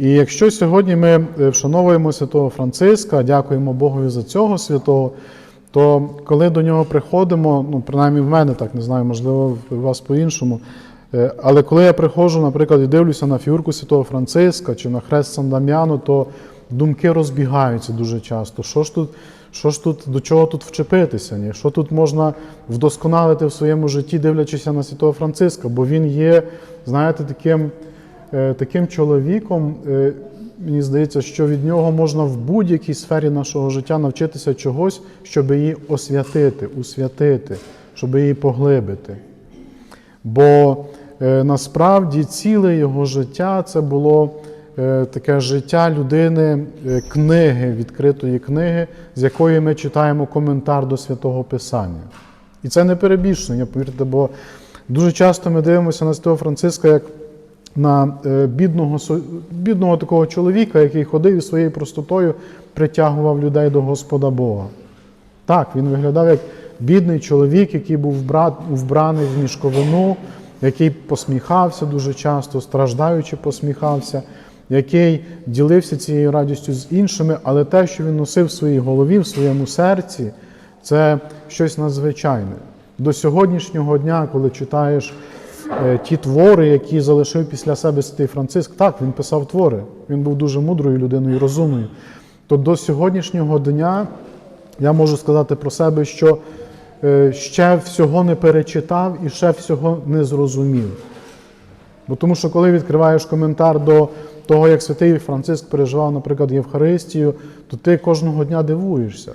І якщо сьогодні ми е, вшановуємо святого Франциска, дякуємо Богові за цього святого, то коли до нього приходимо, ну принаймні в мене так не знаю, можливо, у вас по-іншому. е, Але коли я приходжу, наприклад, і дивлюся на фігурку святого Франциска чи на хрест Сан Дам'яну, то думки розбігаються дуже часто. Що ж тут, що ж тут, до чого тут вчепитися? Ні? Що тут можна вдосконалити в своєму житті, дивлячись на святого Франциска? Бо він є, знаєте, таким, таким чоловіком. е, Мені здається, що від нього можна в будь-якій сфері нашого життя навчитися чогось, щоб її освятити, усвятити, щоб її поглибити. Бо е, насправді ціле його життя це було е, таке життя людини, е, книги, відкритої книги, з якої ми читаємо коментар до святого Писання. І це не перебільшення, повірте, бо дуже часто ми дивимося на святого Франциска як на е, бідного, бідного такого чоловіка, який ходив і своєю простотою притягував людей до Господа Бога. Так, він виглядав як бідний чоловік, який був вбраний в мішковину, який посміхався дуже часто, страждаючи, посміхався, який ділився цією радістю з іншими, але те, що він носив в своїй голові, в своєму серці, це щось надзвичайне. До сьогоднішнього дня, коли читаєш ті твори, які залишив після себе святий Франциск, так, він писав твори, він був дуже мудрою людиною, розумною. То до сьогоднішнього дня я можу сказати про себе, що е, ще всього не перечитав і ще всього не зрозумів. Бо тому що коли відкриваєш коментар до того, як святий Франциск переживав, наприклад, Євхаристію, то ти кожного дня дивуєшся.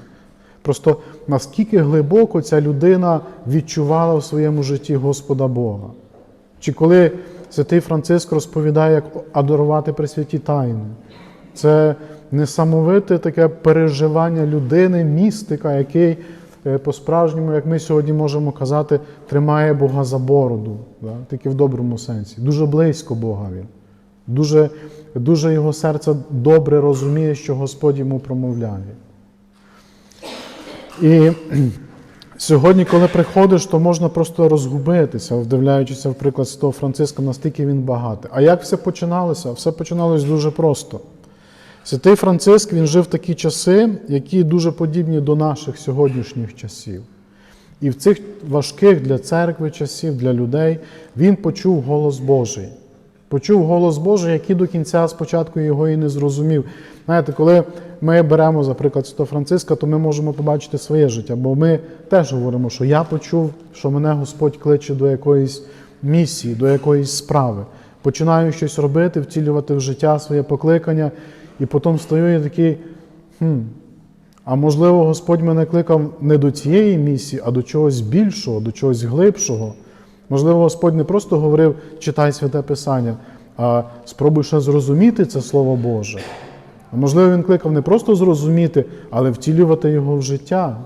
Просто наскільки глибоко ця людина відчувала в своєму житті Господа Бога. Чи коли святий Франциск розповідає, як адорувати пресвяті тайни, це несамовите таке переживання людини, містика, який е, по-справжньому, як ми сьогодні можемо казати, тримає Бога за бороду, да? тільки в доброму сенсі. Дуже близько Бога він. Дуже, дуже його серце добре розуміє, що Господь йому промовляє. І сьогодні, коли приходиш, то можна просто розгубитися, вдивляючися в приклад Святого Франциска, настільки він багатий. А як все починалося? Все починалось дуже просто. Святий Франциск він жив такі часи, які дуже подібні до наших сьогоднішніх часів. І в цих важких для церкви часів, для людей, він почув голос Божий. Почув голос Божий, який до кінця спочатку його і не зрозумів. Знаєте, коли ми беремо, за приклад Святого Франциска, то ми можемо побачити своє життя, бо ми теж говоримо, що я почув, що мене Господь кличе до якоїсь місії, до якоїсь справи. Починаю щось робити, втілювати в життя своє покликання, і потім стою і такий. хм, а можливо, Господь мене кликав не до цієї місії, а до чогось більшого, до чогось глибшого. Можливо, Господь не просто говорив читай святе Писання, а спробуй ще зрозуміти це Слово Боже. А можливо, Він кликав не просто зрозуміти, але втілювати його в життя.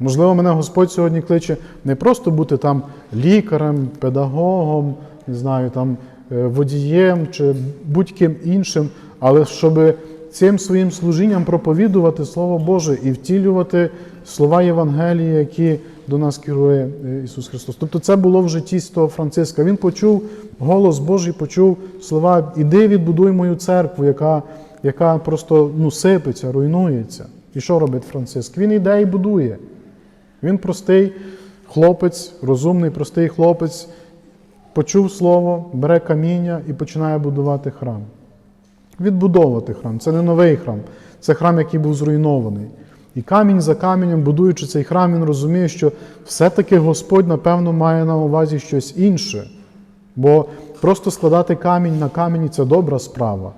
Можливо, мене Господь сьогодні кличе не просто бути там лікарем, педагогом, не знаю, там е, водієм чи будь-ким іншим, але щоб цим своїм служінням проповідувати Слово Боже і втілювати слова Євангелії, які до нас керує е, Ісус Христос. Тобто це було в житті Святого Франциска. Він почув голос Божий, почув слова Іди відбудуй мою церкву, яка, яка просто ну, сипеться, руйнується. І що робить Франциск? Він іде і будує. Він простий хлопець, розумний, простий хлопець, почув слово, бере каміння і починає будувати храм. Відбудовувати храм. Це не новий храм, це храм, який був зруйнований. І камінь за каменем, будуючи цей храм, він розуміє, що все-таки Господь, напевно, має на увазі щось інше. Бо просто складати камінь на камені це добра справа.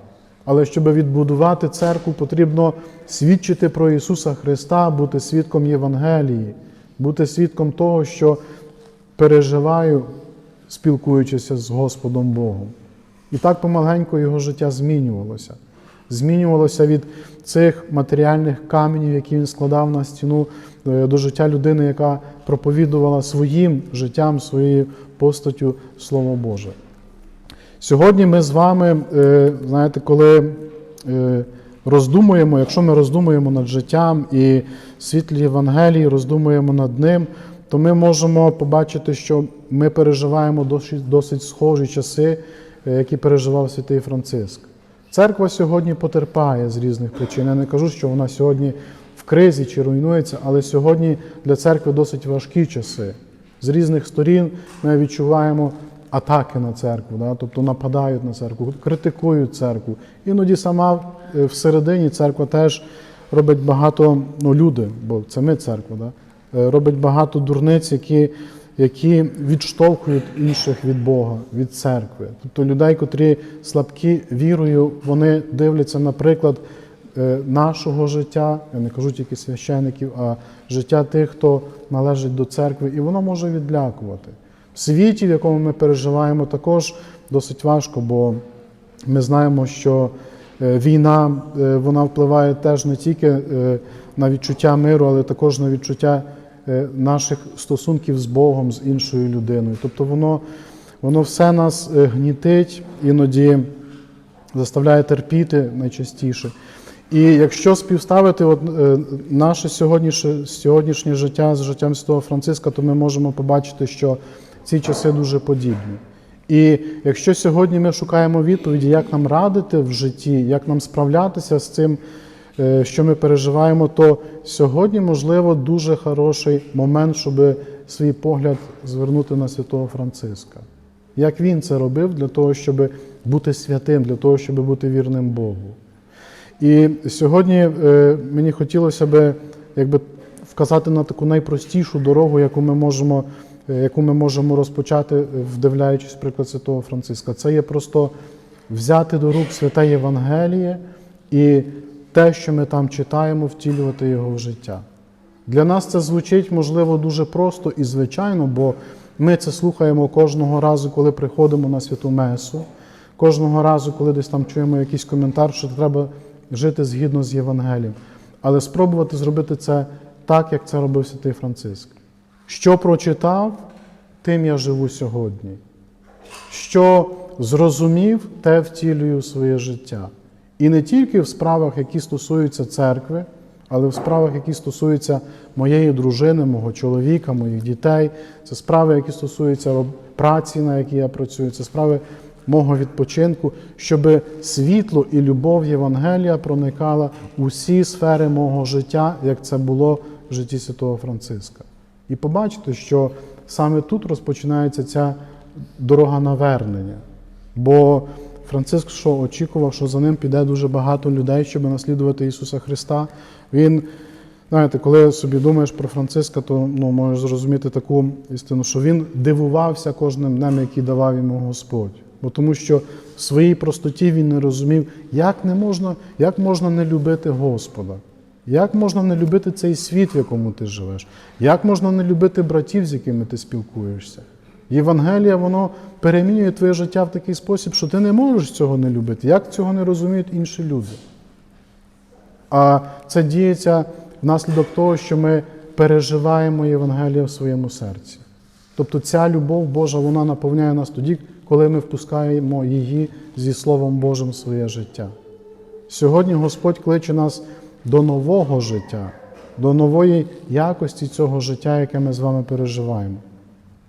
Але щоб відбудувати церкву, потрібно свідчити про Ісуса Христа, бути свідком Євангелії, бути свідком того, що переживаю, спілкуючися з Господом Богом. І так помаленьку його життя змінювалося. Змінювалося від цих матеріальних каменів, які він складав на стіну, е, до життя людини, яка проповідувала своїм життям, своєю постаттю Слово Боже. Сьогодні ми з вами, е, знаєте, коли е, роздумуємо, якщо ми роздумуємо над життям і світлі Євангелії роздумуємо над ним, то ми можемо побачити, що ми переживаємо досить, схожі часи, які переживав святий Франциск. Церква сьогодні потерпає з різних причин. Я не кажу, що вона сьогодні в кризі чи руйнується, але сьогодні для церкви досить важкі часи. З різних сторін ми відчуваємо атаки на церкву, да? тобто нападають на церкву, критикують церкву. Іноді сама е, всередині церква теж робить багато, ну люди, бо це ми церква, да? е, робить багато дурниць, які, які відштовхують інших від Бога, від церкви. Тобто людей, котрі слабкі вірою, вони дивляться, наприклад, е, нашого життя, я не кажу тільки священиків, а життя тих, хто належить до церкви, і воно може відлякувати. В світі, в якому ми переживаємо, також досить важко, бо ми знаємо, що е, війна е, вона впливає теж не тільки на відчуття миру, але також на відчуття наших стосунків з Богом, з іншою людиною. Тобто воно, воно все нас е, гнітить, іноді заставляє терпіти найчастіше. І якщо співставити от, е, наше сьогоднішнє, сьогоднішнє життя з життям Святого Франциска, то ми можемо побачити, що ці часи дуже подібні. І якщо сьогодні ми шукаємо відповіді, як нам радити в житті, як нам справлятися з цим, е, що ми переживаємо, то сьогодні, можливо, дуже хороший момент, щоб свій погляд звернути на святого Франциска. Як він це робив для того, щоб бути святим, для того, щоб бути вірним Богу. І сьогодні е, мені хотілося би якби, вказати на таку найпростішу дорогу, яку ми можемо, е, яку ми можемо розпочати, е, вдивляючись приклад Святого Франциска. Це є просто взяти до рук святе Євангеліє і те, що ми там читаємо, втілювати його в життя. Для нас це звучить, можливо, дуже просто і звичайно, бо ми це слухаємо кожного разу, коли приходимо на святу Месу, кожного разу, коли десь там чуємо якийсь коментар, що треба жити згідно з Євангелієм. Але спробувати зробити це так, як це робив святий Франциск. Що прочитав, тим я живу сьогодні. Що зрозумів, те втілюю своє життя. І не тільки в справах, які стосуються церкви, але в справах, які стосуються моєї дружини, мого чоловіка, моїх дітей. Це справи, які стосуються праці, на якій я працюю, це справи мого відпочинку, щоб світло і любов Євангелія проникала у всі сфери мого життя, як це було в житті святого Франциска. І побачите, що саме тут розпочинається ця дорога навернення. Бо Франциск що очікував, що за ним піде дуже багато людей, щоб наслідувати Ісуса Христа. Він, знаєте, коли собі думаєш про Франциска, то ну, можеш зрозуміти таку істину, що він дивувався кожним днем, який давав йому Господь. Бо тому що в своїй простоті він не розумів, як, не можна, як можна не любити Господа. Як можна не любити цей світ, в якому ти живеш? Як можна не любити братів, з якими ти спілкуєшся? Євангелія, воно перемінює твоє життя в такий спосіб, що ти не можеш цього не любити. Як цього не розуміють інші люди? А це діється внаслідок того, що ми переживаємо Євангелія в своєму серці. Тобто ця любов Божа вона наповняє нас тоді, коли ми впускаємо її зі Словом Божим в своє життя. Сьогодні Господь кличе нас до нового життя, до нової якості цього життя, яке ми з вами переживаємо,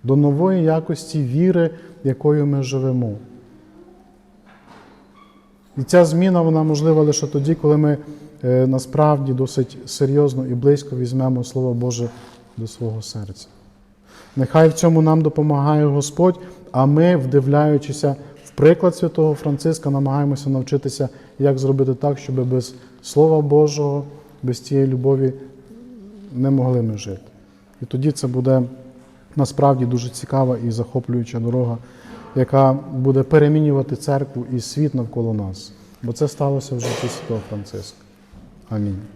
до нової якості віри, якою ми живемо. І ця зміна вона можлива лише тоді, коли ми е, насправді досить серйозно і близько візьмемо Слово Боже до свого серця. Нехай в цьому нам допомагає Господь, а ми, вдивляючися в приклад святого Франциска, намагаємося навчитися, як зробити так, щоб без Слова Божого, без цієї любові не могли ми жити. І тоді це буде насправді дуже цікава і захоплююча дорога, яка буде перемінювати церкву і світ навколо нас. Бо це сталося в житті святого Франциска. Амінь.